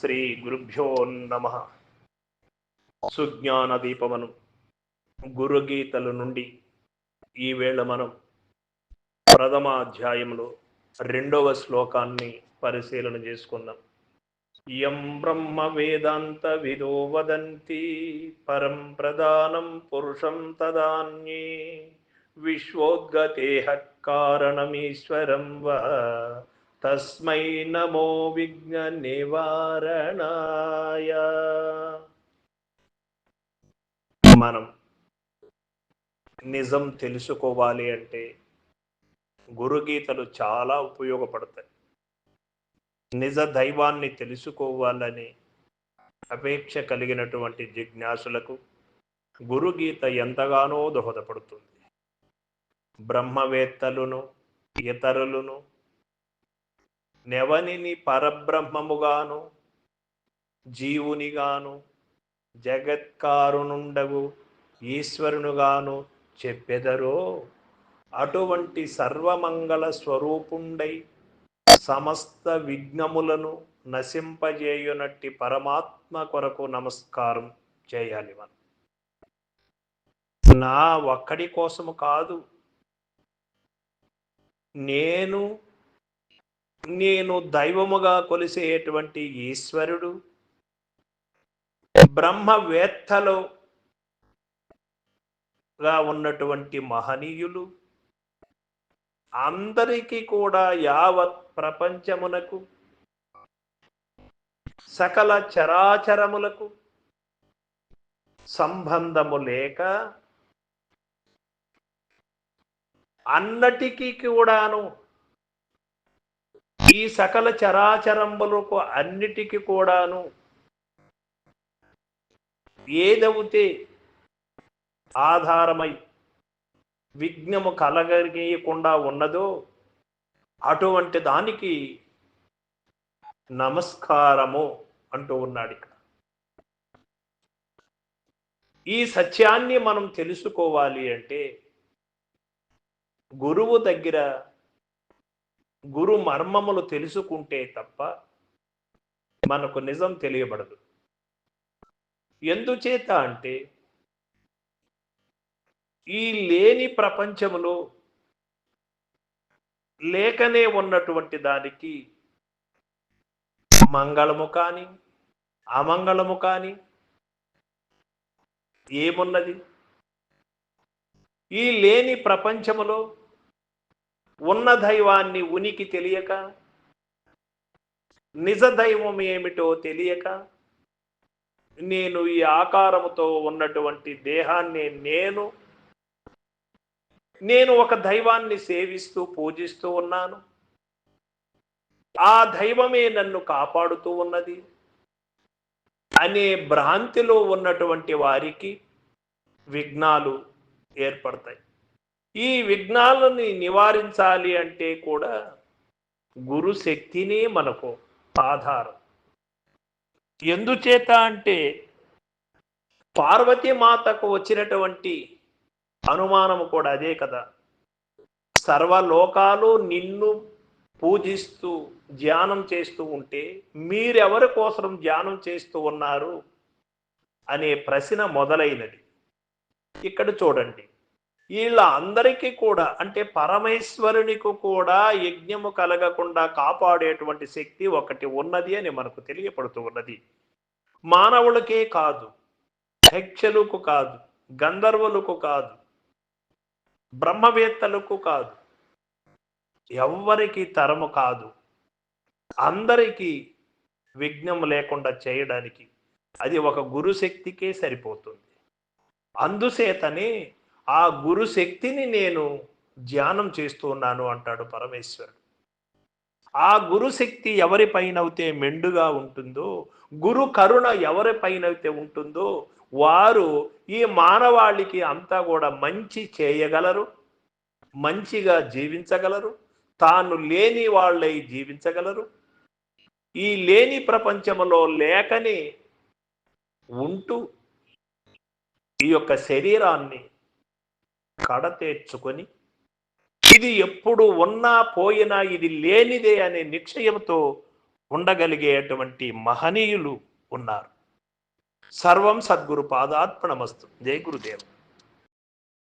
శ్రీ గురుభ్యో నమ. సుజ్ఞాన దీపమను గురుగీతల నుండి ఈవేళ మనం ప్రథమ అధ్యాయంలో రెండవ శ్లోకాన్ని పరిశీలన చేసుకుందాం. యం బ్రహ్మ వేదాంత విదో వదంతి పరం ప్రధానం పురుషం తదాన్యే విశ్వోద్గతే కారణమీశ్వరం వా. తస్మై నమో విఘ్న నివారణాయ మనం నిజం తెలుసుకోవాలి అంటే గురుగీతలు చాలా ఉపయోగపడతాయి. నిజ దైవాన్ని తెలుసుకోవాలని అపేక్ష కలిగినటువంటి జిజ్ఞాసులకు గురుగీత ఎంతగానో దోహదపడుతుంది. బ్రహ్మవేత్తలను ఇతరులను నెవనిని పరబ్రహ్మముగాను జీవునిగాను జగత్కారునుండవు ఈశ్వరునుగాను చెప్పెదరో. అటువంటి సర్వమంగళ స్వరూపుండై సమస్త విఘ్నములను నశింపజేయునట్టి పరమాత్మ కొరకు నమస్కారం చేయాలి మనం. నా ఒక్కడి కోసము కాదు నేను నేను దైవముగా కొలిసేటువంటి ఈశ్వరుడు బ్రహ్మవేత్తలో గా ఉన్నటువంటి మహనీయులు అందరికీ కూడా యావత్ ప్రపంచమునకు సకల చరాచరములకు సంబంధము లేక అన్నటికీ కూడాను ఈ సకల చరాచరంబులకు అన్నిటికీ కూడాను ఏదవుతే ఆధారమై విఘ్నము కలగనీయకుండా ఉన్నదో అటువంటి దానికి నమస్కారము అంటూ ఉన్నాడు ఇక్కడ. ఈ సత్యాన్ని మనం తెలుసుకోవాలి అంటే గురువు దగ్గర గురు మర్మములు తెలుసుకుంటే తప్ప మనకు నిజం తెలియబడదు. ఎందుచేత అంటే ఈ లేని ప్రపంచములో లేకనే ఉన్నటువంటి దానికి మంగళము కానీ అమంగళము కానీ ఏమున్నది? ఈ లేని ప్రపంచములో ఉన్న దైవాన్ని ఉనికి తెలియక నిజ దైవం ఏమిటో తెలియక నేను ఈ ఆకారముతో ఉన్నటువంటి దేహాన్ని నేను నేను ఒక దైవాన్ని సేవిస్తూ పూజిస్తూ ఉన్నాను. ఆ దైవమే నన్ను కాపాడుతూ ఉన్నది. అనే భ్రాంతిలో ఉన్నటువంటి వారికి విఘ్నాలు ఏర్పడతాయి. ఈ విఘ్నాలని నివారించాలి అంటే కూడా గురు శక్తినే మనకు ఆధారం. ఎందుచేత అంటే పార్వతీమాతకు వచ్చినటువంటి అనుమానము కూడా అదే కదా. సర్వలోకాలు నిన్ను పూజిస్తూ ధ్యానం చేస్తూ ఉంటే మీరెవరి కోసం ధ్యానం చేస్తూ ఉన్నారు? అనే ప్రశ్న మొదలైనది. ఇక్కడ చూడండి. వీళ్ళ అందరికీ కూడా అంటే పరమేశ్వరునికి కూడా యజ్ఞము కలగకుండా కాపాడేటువంటి శక్తి ఒకటి ఉన్నది అని మనకు తెలియపడుతూ ఉన్నది. మానవులకే కాదు హెక్షలకు కాదు గంధర్వులకు కాదు బ్రహ్మవేత్తలకు కాదు ఎవ్వరికి తరము కాదు. అందరికీ విఘ్నం లేకుండా చేయడానికి అది ఒక గురుశక్తికే సరిపోతుంది. అందుచేతనే ఆ గురు శక్తిని నేను ధ్యానం చేస్తున్నాను అంటాడు పరమేశ్వరుడు. ఆ గురు శక్తి అయితే మెండుగా ఉంటుందో గురు కరుణ ఎవరిపైనైతే ఉంటుందో వారు ఈ మానవాళికి అంతా కూడా మంచి చేయగలరు మంచిగా జీవించగలరు తాను లేని వాళ్ళై జీవించగలరు. ఈ లేని ప్రపంచంలో లేకని ఉంటూ ఈ యొక్క శరీరాన్ని కడతేర్చుకొని ఇది ఎప్పుడు ఉన్నా పోయినా ఇది లేనిదే అనే నిశ్చయంతో ఉండగలిగేటువంటి మహనీయులు ఉన్నారు. సర్వం సద్గురు పాదాత్మనమస్తు జై గురుదేవ్.